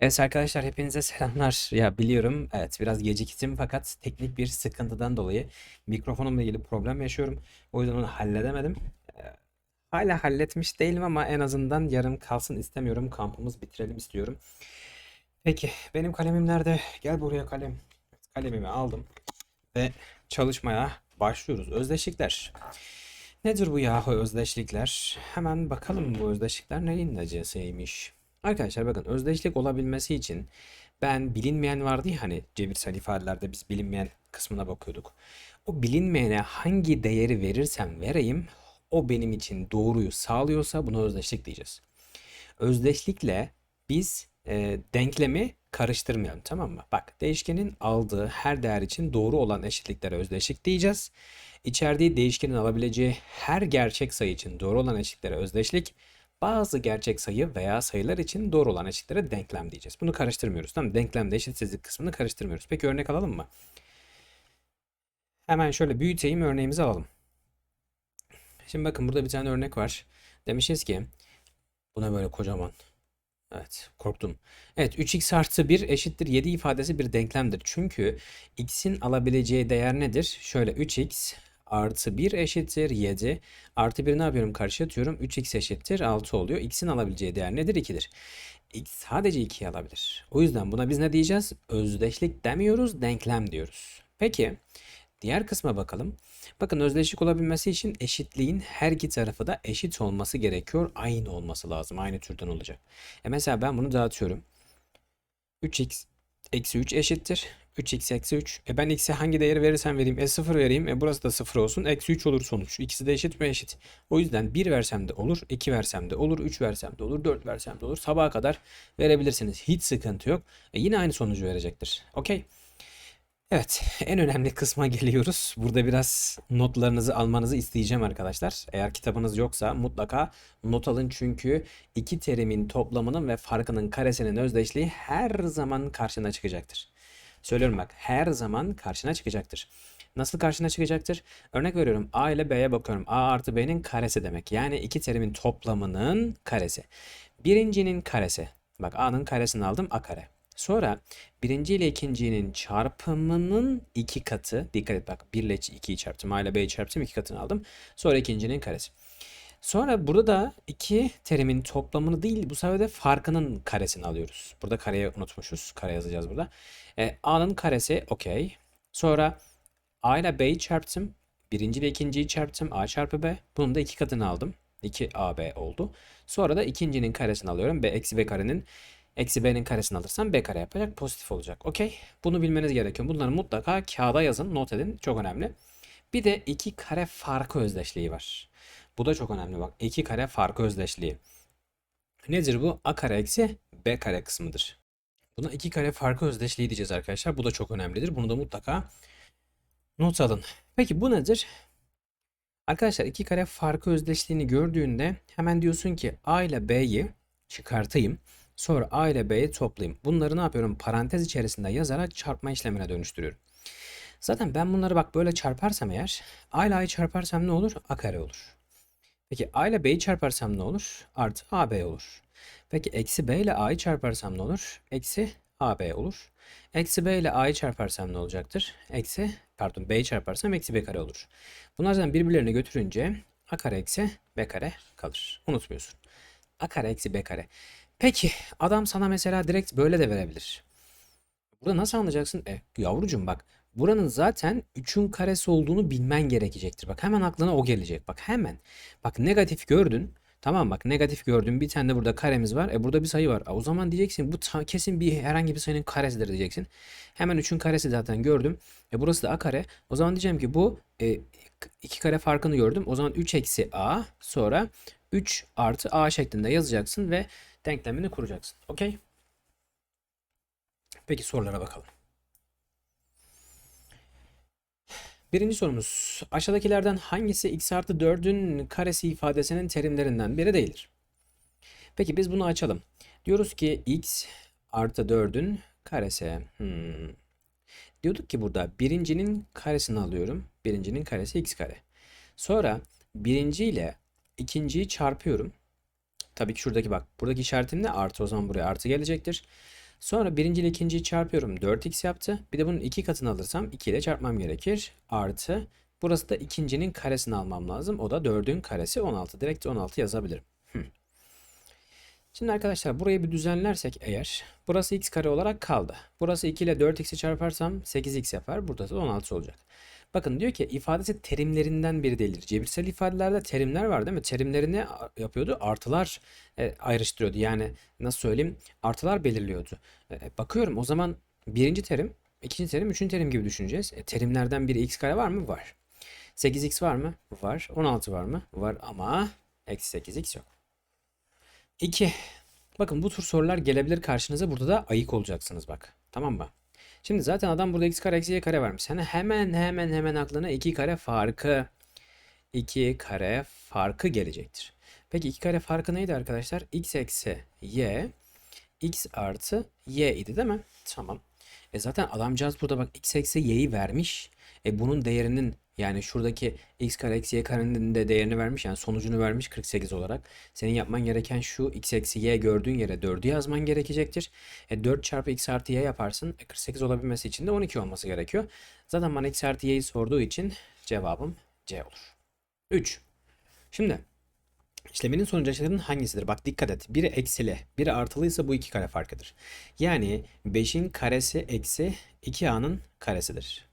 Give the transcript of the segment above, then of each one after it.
Evet arkadaşlar hepinize selamlar. Ya biliyorum evet biraz geciktim fakat teknik bir sıkıntıdan dolayı mikrofonumla ilgili problem yaşıyorum. O yüzden onu halledemedim. Ee, Hala halletmiş değilim ama en azından yarım kalsın istemiyorum. Kampımız bitirelim istiyorum. Peki benim kalemim nerede? Gel buraya kalem. Kalemimi aldım ve çalışmaya başlıyoruz. Özdeşlikler. Nedir bu yahu özdeşlikler? Hemen bakalım bu özdeşlikler neyin necesiymiş. Arkadaşlar bakın özdeşlik olabilmesi için ben bilinmeyen vardı ya hani cebirsel ifadelerde biz bilinmeyen kısmına bakıyorduk. O bilinmeyene hangi değeri verirsem vereyim o benim için doğruyu sağlıyorsa buna özdeşlik diyeceğiz. Özdeşlikle biz e, denklemi karıştırmayalım tamam mı? Bak değişkenin aldığı her değer için doğru olan eşitliklere özdeşlik diyeceğiz. İçerdiği değişkenin alabileceği her gerçek sayı için doğru olan eşitliklere özdeşlik. Bazı gerçek sayı veya sayılar için doğru olan eşitlere denklem diyeceğiz. Bunu karıştırmıyoruz. Tamam? Denklemde eşitsizlik kısmını karıştırmıyoruz. Peki örnek alalım mı? Hemen şöyle büyüteyim örneğimizi alalım. Şimdi bakın burada bir tane örnek var. Demişiz ki buna böyle kocaman. Evet, korktum. Evet, 3x artı 1 eşittir 7 ifadesi bir denklemdir. Çünkü x'in alabileceği değer nedir? Şöyle 3x artı 1 eşittir 7. Artı 1 ne yapıyorum? Karşı atıyorum. 3x eşittir 6 oluyor. x'in alabileceği değer nedir? 2'dir. x sadece 2'yi alabilir. O yüzden buna biz ne diyeceğiz? Özdeşlik demiyoruz, denklem diyoruz. Peki, diğer kısma bakalım. Bakın özdeşlik olabilmesi için eşitliğin her iki tarafı da eşit olması gerekiyor. Aynı olması lazım. Aynı türden olacak. E mesela ben bunu dağıtıyorum. 3x eksi 3 eşittir. 3x eksi 3. E ben x'e hangi değeri verirsem vereyim. E 0 vereyim. E burası da 0 olsun. Eksi 3 olur sonuç. İkisi de eşit mi? Eşit. O yüzden 1 versem de olur. 2 versem de olur. 3 versem de olur. 4 versem de olur. Sabaha kadar verebilirsiniz. Hiç sıkıntı yok. E yine aynı sonucu verecektir. Okey. Evet, en önemli kısma geliyoruz. Burada biraz notlarınızı almanızı isteyeceğim arkadaşlar. Eğer kitabınız yoksa mutlaka not alın çünkü iki terimin toplamının ve farkının karesinin özdeşliği her zaman karşına çıkacaktır. Söylüyorum bak, her zaman karşına çıkacaktır. Nasıl karşına çıkacaktır? Örnek veriyorum A ile B'ye bakıyorum. A artı B'nin karesi demek. Yani iki terimin toplamının karesi. Birincinin karesi. Bak A'nın karesini aldım A kare. Sonra birinci ile ikincinin çarpımının iki katı. Dikkat et bak 1 ile 2'yi çarptım. A ile B'yi çarptım iki katını aldım. Sonra ikincinin karesi. Sonra burada da iki terimin toplamını değil bu sefer de farkının karesini alıyoruz. Burada kareyi unutmuşuz. Kare yazacağız burada. E, A'nın karesi okey. Sonra A ile B'yi çarptım. Birinci ile ikinciyi çarptım. A çarpı B. Bunun da iki katını aldım. 2AB oldu. Sonra da ikincinin karesini alıyorum. B eksi B karenin Eksi b'nin karesini alırsam b kare yapacak. Pozitif olacak. Okey. Bunu bilmeniz gerekiyor. Bunları mutlaka kağıda yazın. Not edin. Çok önemli. Bir de iki kare farkı özdeşliği var. Bu da çok önemli bak. İki kare farkı özdeşliği. Nedir bu? A kare eksi b kare kısmıdır. Buna iki kare farkı özdeşliği diyeceğiz arkadaşlar. Bu da çok önemlidir. Bunu da mutlaka not alın. Peki bu nedir? Arkadaşlar iki kare farkı özdeşliğini gördüğünde hemen diyorsun ki A ile B'yi çıkartayım. Sonra A ile B'yi toplayayım. Bunları ne yapıyorum? Parantez içerisinde yazarak çarpma işlemine dönüştürüyorum. Zaten ben bunları bak böyle çarparsam eğer A ile A'yı çarparsam ne olur? A kare olur. Peki A ile B'yi çarparsam ne olur? Artı AB olur. Peki eksi B ile A'yı çarparsam ne olur? Eksi AB olur. Eksi B ile A'yı çarparsam ne olacaktır? Eksi pardon B'yi çarparsam eksi B kare olur. Bunlar zaten birbirlerine götürünce A kare eksi B kare kalır. Unutmuyorsun. A kare eksi B kare. Peki adam sana mesela direkt böyle de verebilir. Burada nasıl anlayacaksın? E yavrucuğum bak buranın zaten 3'ün karesi olduğunu bilmen gerekecektir. Bak hemen aklına o gelecek. Bak hemen. Bak negatif gördün. Tamam bak negatif gördün. Bir tane de burada karemiz var. E burada bir sayı var. E, o zaman diyeceksin bu kesin bir herhangi bir sayının karesidir diyeceksin. Hemen 3'ün karesi zaten gördüm. E burası da a kare. O zaman diyeceğim ki bu e, kare farkını gördüm. O zaman 3 eksi a sonra 3 artı a şeklinde yazacaksın ve denklemini kuracaksın. Okey? Peki sorulara bakalım. Birinci sorumuz. Aşağıdakilerden hangisi x artı 4'ün karesi ifadesinin terimlerinden biri değildir? Peki biz bunu açalım. Diyoruz ki x artı 4'ün karesi. Hmm. Diyorduk ki burada birincinin karesini alıyorum. Birincinin karesi x kare. Sonra birinci ile ikinciyi çarpıyorum. Tabii ki şuradaki bak. Buradaki işaretim ne? Artı o zaman buraya artı gelecektir. Sonra birinci ile ikinciyi çarpıyorum. 4x yaptı. Bir de bunun iki katını alırsam 2 ile çarpmam gerekir. Artı. Burası da ikincinin karesini almam lazım. O da 4'ün karesi 16. Direkt 16 yazabilirim. Şimdi arkadaşlar burayı bir düzenlersek eğer burası x kare olarak kaldı. Burası 2 ile 4x'i çarparsam 8x yapar. Burada da 16 olacak. Bakın diyor ki ifadesi terimlerinden biri değildir. Cebirsel ifadelerde terimler var değil mi? Terimlerini yapıyordu? Artılar e, ayrıştırıyordu. Yani nasıl söyleyeyim? Artılar belirliyordu. E, bakıyorum o zaman birinci terim, ikinci terim, üçüncü terim gibi düşüneceğiz. E, terimlerden biri x kare var mı? Var. 8x var mı? Var. 16 var mı? Var ama eksi 8x yok. 2. Bakın bu tür sorular gelebilir karşınıza. Burada da ayık olacaksınız bak. Tamam mı? Şimdi zaten adam burada x kare eksi y kare vermiş. Sana hemen hemen hemen aklına 2 kare farkı 2 kare farkı gelecektir. Peki 2 kare farkı neydi arkadaşlar? x eksi y x artı y idi değil mi? Tamam. E zaten adamcağız burada bak x eksi y'yi vermiş. E bunun değerinin yani şuradaki x kare eksi y karenin de değerini vermiş. Yani sonucunu vermiş 48 olarak. Senin yapman gereken şu x eksi y gördüğün yere 4'ü yazman gerekecektir. E 4 çarpı x artı y yaparsın. E 48 olabilmesi için de 12 olması gerekiyor. Zaten bana x artı y'yi sorduğu için cevabım C olur. 3. Şimdi İşleminin sonucu aşağıdakilerin hangisidir? Bak dikkat et. Biri eksili, biri artılıysa bu iki kare farkıdır. Yani 5'in karesi eksi 2a'nın karesidir.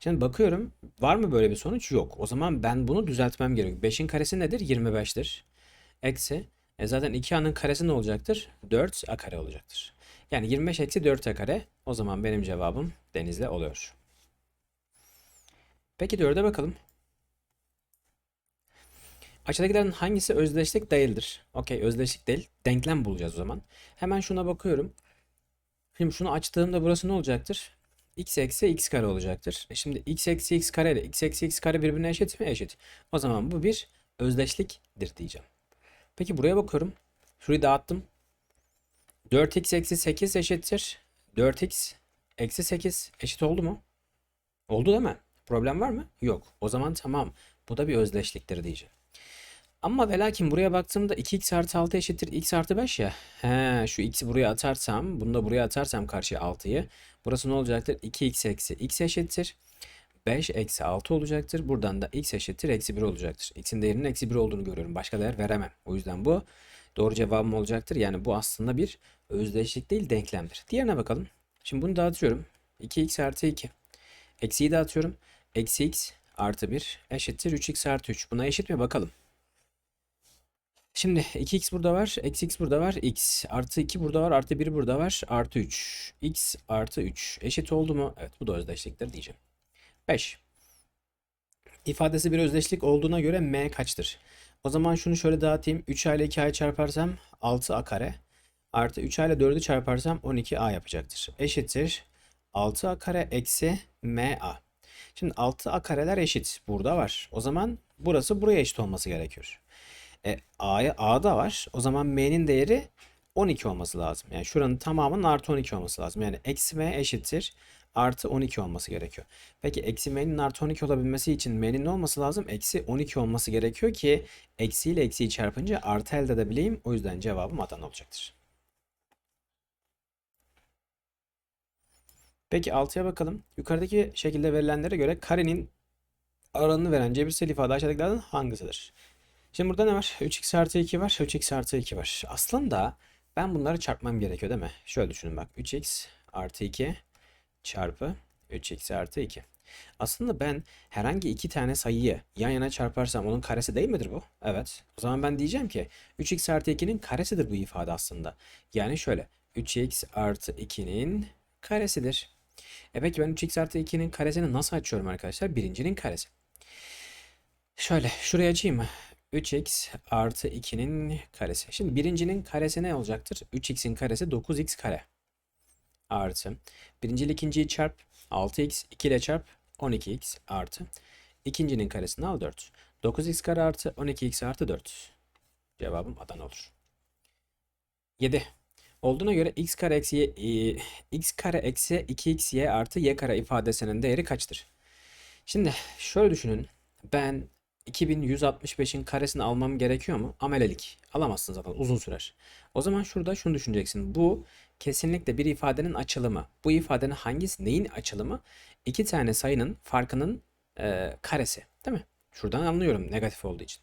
Şimdi bakıyorum var mı böyle bir sonuç? Yok. O zaman ben bunu düzeltmem gerekiyor. 5'in karesi nedir? 25'tir. Eksi. E zaten 2a'nın karesi ne olacaktır? 4a kare olacaktır. Yani 25 eksi 4a kare. O zaman benim cevabım denizle oluyor. Peki 4'e bakalım. Aşağıdakilerin hangisi özdeşlik değildir? Okey özdeşlik değil. Denklem bulacağız o zaman. Hemen şuna bakıyorum. Şimdi şunu açtığımda burası ne olacaktır? X eksi x kare olacaktır. E şimdi x eksi x kare ile x eksi x kare birbirine eşit mi? Eşit. O zaman bu bir özdeşliktir diyeceğim. Peki buraya bakıyorum. Şurayı dağıttım. 4x eksi 8 eşittir. 4x eksi 8 eşit oldu mu? Oldu değil mi? Problem var mı? Yok. O zaman tamam. Bu da bir özdeşliktir diyeceğim. Ama ve lakin buraya baktığımda 2x artı 6 eşittir x artı 5 ya. He, şu x'i buraya atarsam, bunu da buraya atarsam karşıya 6'yı. Burası ne olacaktır? 2x eksi x eşittir. 5 eksi 6 olacaktır. Buradan da x eşittir eksi 1 olacaktır. x'in değerinin eksi 1 olduğunu görüyorum. Başka değer veremem. O yüzden bu doğru cevabım olacaktır. Yani bu aslında bir özdeşlik değil denklemdir. Diğerine bakalım. Şimdi bunu dağıtıyorum. 2x artı 2. Eksiyi dağıtıyorum. Eksi x artı 1 eşittir 3x artı 3. Buna eşit mi bakalım. Şimdi 2x burada var. Eksi x burada var. x artı 2 burada var. Artı 1 burada var. Artı 3. x artı 3 eşit oldu mu? Evet bu da özdeşliktir diyeceğim. 5. İfadesi bir özdeşlik olduğuna göre m kaçtır? O zaman şunu şöyle dağıtayım. 3a ile 2a'yı çarparsam 6a kare. Artı 3a ile 4'ü çarparsam 12a yapacaktır. Eşittir. 6a kare eksi ma. Şimdi 6a kareler eşit. Burada var. O zaman burası buraya eşit olması gerekiyor. E, A'ya A'da var. O zaman M'nin değeri 12 olması lazım. Yani şuranın tamamının artı 12 olması lazım. Yani eksi M eşittir. Artı 12 olması gerekiyor. Peki eksi M'nin artı 12 olabilmesi için M'nin ne olması lazım? Eksi 12 olması gerekiyor ki eksi ile eksiyi çarpınca artı elde edebileyim. O yüzden cevabım Adana olacaktır. Peki 6'ya bakalım. Yukarıdaki şekilde verilenlere göre karenin alanını veren cebirsel ifade aşağıdakilerden hangisidir? Şimdi burada ne var? 3x artı 2 var. 3x artı 2 var. Aslında ben bunları çarpmam gerekiyor değil mi? Şöyle düşünün bak. 3x artı 2 çarpı 3x artı 2. Aslında ben herhangi iki tane sayıyı yan yana çarparsam onun karesi değil midir bu? Evet. O zaman ben diyeceğim ki 3x artı 2'nin karesidir bu ifade aslında. Yani şöyle 3x artı 2'nin karesidir. E peki ben 3x artı 2'nin karesini nasıl açıyorum arkadaşlar? Birincinin karesi. Şöyle şuraya açayım mı? 3x artı 2'nin karesi. Şimdi birincinin karesi ne olacaktır? 3x'in karesi 9x kare. Artı. Birinci ile ikinciyi çarp. 6x. 2 ile çarp. 12x artı. İkincinin karesini al 4. 9x kare artı 12x artı 4. Cevabım Adana olur. 7. Olduğuna göre x kare eksi y, e, x kare eksi 2xy artı y kare ifadesinin değeri kaçtır? Şimdi şöyle düşünün. Ben 2165'in karesini almam gerekiyor mu? Amelelik. Alamazsın zaten uzun sürer. O zaman şurada şunu düşüneceksin. Bu kesinlikle bir ifadenin açılımı. Bu ifadenin hangisi neyin açılımı? İki tane sayının farkının e, karesi değil mi? Şuradan anlıyorum negatif olduğu için.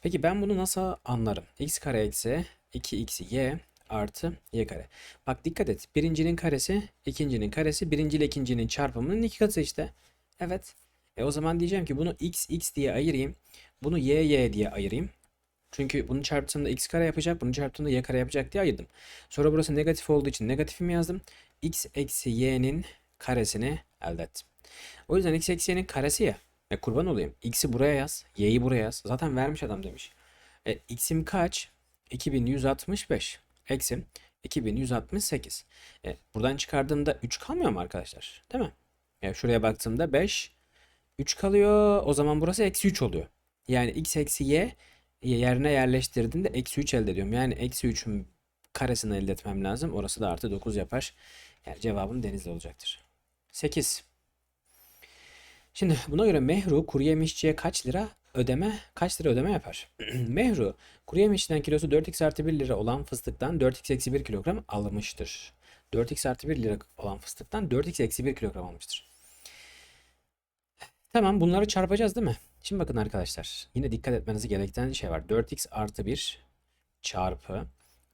Peki ben bunu nasıl anlarım? x kare eksi 2x y artı y kare. Bak dikkat et. Birincinin karesi, ikincinin karesi, birinci ile ikincinin çarpımının iki katı işte. Evet. E o zaman diyeceğim ki bunu x x diye ayırayım. Bunu y y diye ayırayım. Çünkü bunu çarptığımda x kare yapacak, bunu çarptığımda y kare yapacak diye ayırdım. Sonra burası negatif olduğu için negatifimi yazdım. x eksi y'nin karesini elde ettim. O yüzden x eksi y'nin karesi ya. E kurban olayım. X'i buraya yaz, y'yi buraya yaz. Zaten vermiş adam demiş. E, x'im kaç? 2165. Eksi 2168. E, buradan çıkardığımda 3 kalmıyor mu arkadaşlar? Değil mi? E, şuraya baktığımda 5, 3 kalıyor. O zaman burası eksi 3 oluyor. Yani x eksi y yerine yerleştirdiğimde eksi 3 elde ediyorum. Yani eksi 3'ün karesini elde etmem lazım. Orası da artı 9 yapar. Yani cevabım denizli olacaktır. 8. Şimdi buna göre Mehru kuru yemişçiye kaç lira ödeme kaç lira ödeme yapar? Mehru kuru yemişçiden kilosu 4x artı 1 lira olan fıstıktan 4x eksi 1 kilogram almıştır. 4x artı 1 lira olan fıstıktan 4x eksi 1 kilogram almıştır. Tamam bunları çarpacağız değil mi? Şimdi bakın arkadaşlar yine dikkat etmeniz gereken şey var. 4x artı 1 çarpı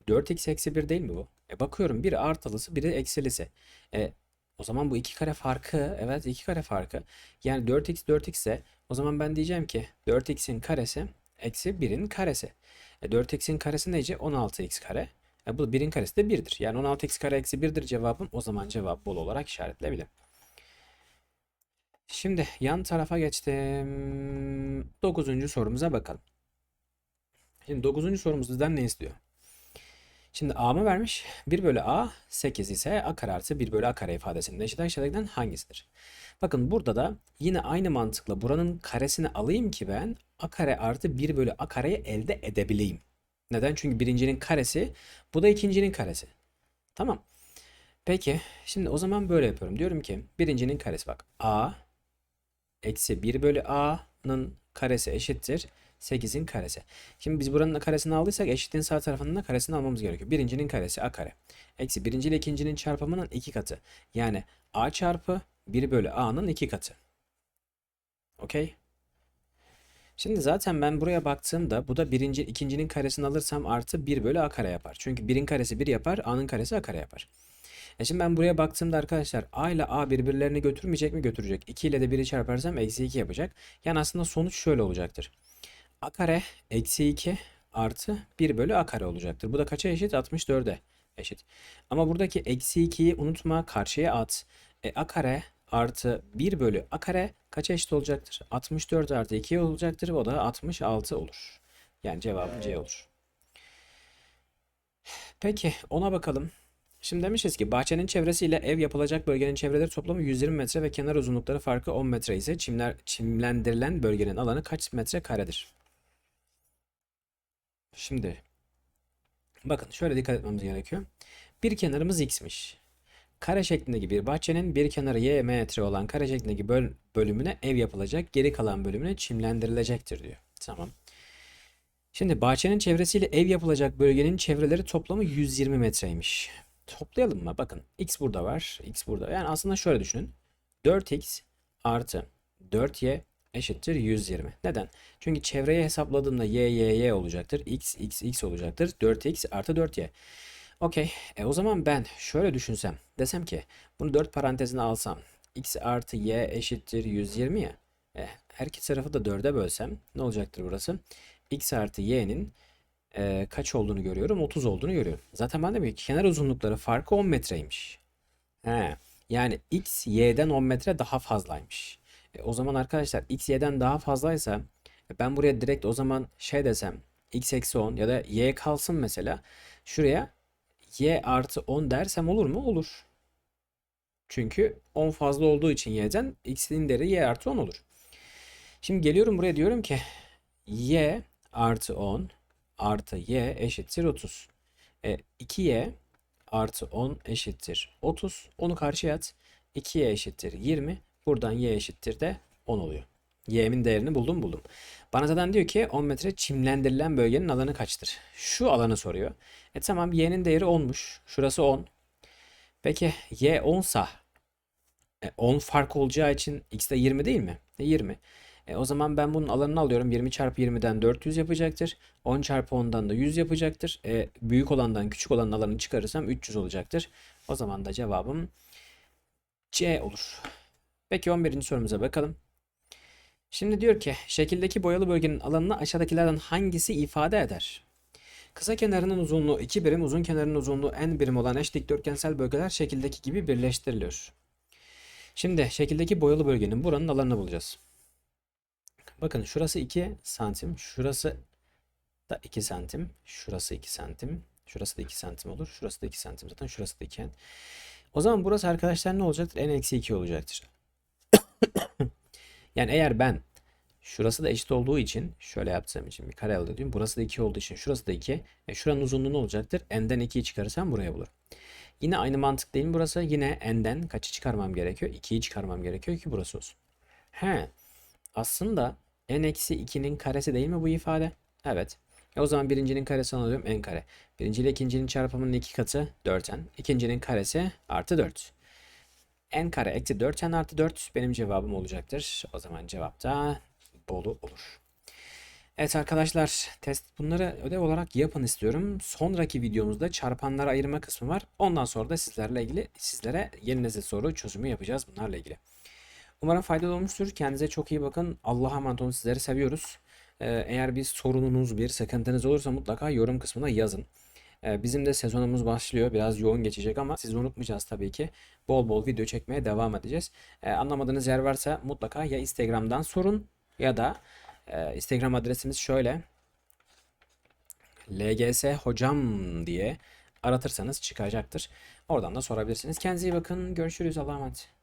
4x eksi 1 değil mi bu? E bakıyorum biri artılısı biri eksilisi. E, o zaman bu iki kare farkı evet iki kare farkı. Yani 4x 4x ise o zaman ben diyeceğim ki 4x'in karesi eksi 1'in karesi. E, 4x'in karesi neyce? 16x kare. E, bu 1'in karesi de 1'dir. Yani 16x kare eksi 1'dir cevabım. O zaman cevap bol olarak işaretleyebilirim. Şimdi yan tarafa geçtim. 9. sorumuza bakalım. Şimdi 9. sorumuz bizden ne istiyor? Şimdi a mı vermiş? 1 bölü a 8 ise a kare artı 1 bölü a kare ifadesinin eşit aşağıdakilerden hangisidir? Bakın burada da yine aynı mantıkla buranın karesini alayım ki ben a kare artı 1 bölü a kareyi elde edebileyim. Neden? Çünkü birincinin karesi bu da ikincinin karesi. Tamam. Peki şimdi o zaman böyle yapıyorum. Diyorum ki birincinin karesi bak a eksi 1 bölü a'nın karesi eşittir 8'in karesi. Şimdi biz buranın karesini aldıysak eşitliğin sağ tarafının da karesini almamız gerekiyor. Birincinin karesi a kare. Eksi birinci ile ikincinin çarpımının iki katı. Yani a çarpı 1 bölü a'nın iki katı. Okey. Şimdi zaten ben buraya baktığımda bu da birinci, ikincinin karesini alırsam artı 1 bölü a kare yapar. Çünkü birin karesi 1 yapar, a'nın karesi a kare yapar. E şimdi ben buraya baktığımda arkadaşlar a ile a birbirlerini götürmeyecek mi? Götürecek. 2 ile de 1'i çarparsam eksi 2 yapacak. Yani aslında sonuç şöyle olacaktır. a kare eksi 2 artı 1 bölü a kare olacaktır. Bu da kaça eşit? 64'e eşit. Ama buradaki eksi 2'yi unutma karşıya at. E, a kare artı 1 bölü a kare kaça eşit olacaktır? 64 artı 2 olacaktır. O da 66 olur. Yani cevabım C olur. Peki ona bakalım. Şimdi demişiz ki bahçenin çevresiyle ev yapılacak bölgenin çevreleri toplamı 120 metre ve kenar uzunlukları farkı 10 metre ise çimler, çimlendirilen bölgenin alanı kaç metre karedir? Şimdi bakın şöyle dikkat etmemiz gerekiyor. Bir kenarımız x'miş. Kare şeklindeki bir bahçenin bir kenarı y metre olan kare şeklindeki böl bölümüne ev yapılacak, geri kalan bölümüne çimlendirilecektir diyor. Tamam. Şimdi bahçenin çevresiyle ev yapılacak bölgenin çevreleri toplamı 120 metreymiş. Toplayalım mı? Bakın x burada var. x burada. Yani aslında şöyle düşünün. 4x artı 4y eşittir 120. Neden? Çünkü çevreye hesapladığımda y y y olacaktır. x x x olacaktır. 4x artı 4y. Okey. E o zaman ben şöyle düşünsem. Desem ki bunu 4 parantezine alsam. x artı y eşittir 120 ya. E, her iki tarafı da 4'e bölsem ne olacaktır burası? x artı y'nin e, kaç olduğunu görüyorum? 30 olduğunu görüyorum. Zaten ben de ki kenar uzunlukları farkı 10 metreymiş. He, yani x y'den 10 metre daha fazlaymış. E, o zaman arkadaşlar x y'den daha fazlaysa e, ben buraya direkt o zaman şey desem x eksi 10 ya da y kalsın mesela. Şuraya y artı 10 dersem olur mu? Olur. Çünkü 10 fazla olduğu için y'den x'in değeri y artı 10 olur. Şimdi geliyorum buraya diyorum ki y artı 10 artı y eşittir 30. E, 2y artı 10 eşittir 30. Onu karşıya at. 2y eşittir 20. Buradan y eşittir de 10 oluyor. Y'min değerini buldum buldum. Bana zaten diyor ki 10 metre çimlendirilen bölgenin alanı kaçtır? Şu alanı soruyor. E tamam y'nin değeri 10'muş. Şurası 10. Peki y 10 sa e, 10 fark olacağı için x de 20 değil mi? E, 20. E, o zaman ben bunun alanını alıyorum. 20 çarpı 20'den 400 yapacaktır. 10 çarpı 10'dan da 100 yapacaktır. E, büyük olandan küçük olanın alanını çıkarırsam 300 olacaktır. O zaman da cevabım C olur. Peki 11. sorumuza bakalım. Şimdi diyor ki şekildeki boyalı bölgenin alanını aşağıdakilerden hangisi ifade eder? Kısa kenarının uzunluğu 2 birim, uzun kenarının uzunluğu n birim olan eş dikdörtgensel bölgeler şekildeki gibi birleştiriliyor. Şimdi şekildeki boyalı bölgenin buranın alanını bulacağız. Bakın şurası 2 santim, şurası da 2 santim, şurası 2 santim, şurası da 2 santim olur, şurası da 2 santim zaten, şurası da 2 O zaman burası arkadaşlar ne olacaktır? n eksi 2 olacaktır. Yani eğer ben şurası da eşit olduğu için şöyle yaptığım için bir kare elde ediyorum. Burası da 2 olduğu için şurası da 2. E şuranın uzunluğu ne olacaktır? n'den 2'yi çıkarırsam buraya bulur. Yine aynı mantık değil mi burası? Yine n'den kaçı çıkarmam gerekiyor? 2'yi çıkarmam gerekiyor ki burası olsun. He. Aslında n eksi 2'nin karesi değil mi bu ifade? Evet. E o zaman birincinin karesini alıyorum n kare. Birinci ile ikincinin çarpımının iki katı 4n. İkincinin karesi artı 4 n kare eksi 4n artı 4 benim cevabım olacaktır. O zaman cevap da Bolu olur. Evet arkadaşlar test bunları ödev olarak yapın istiyorum. Sonraki videomuzda çarpanları ayırma kısmı var. Ondan sonra da sizlerle ilgili sizlere yeni nesil soru çözümü yapacağız bunlarla ilgili. Umarım faydalı olmuştur. Kendinize çok iyi bakın. Allah'a emanet olun. Sizleri seviyoruz. Ee, eğer bir sorununuz, bir sıkıntınız olursa mutlaka yorum kısmına yazın. Ee, Bizim de sezonumuz başlıyor. Biraz yoğun geçecek ama sizi unutmayacağız tabii ki. Bol bol video çekmeye devam edeceğiz. Ee, Anlamadığınız yer varsa mutlaka ya Instagram'dan sorun ya da e, Instagram adresimiz şöyle. LGS hocam diye aratırsanız çıkacaktır. Oradan da sorabilirsiniz. Kendinize iyi bakın. Görüşürüz. Allah'a emanet.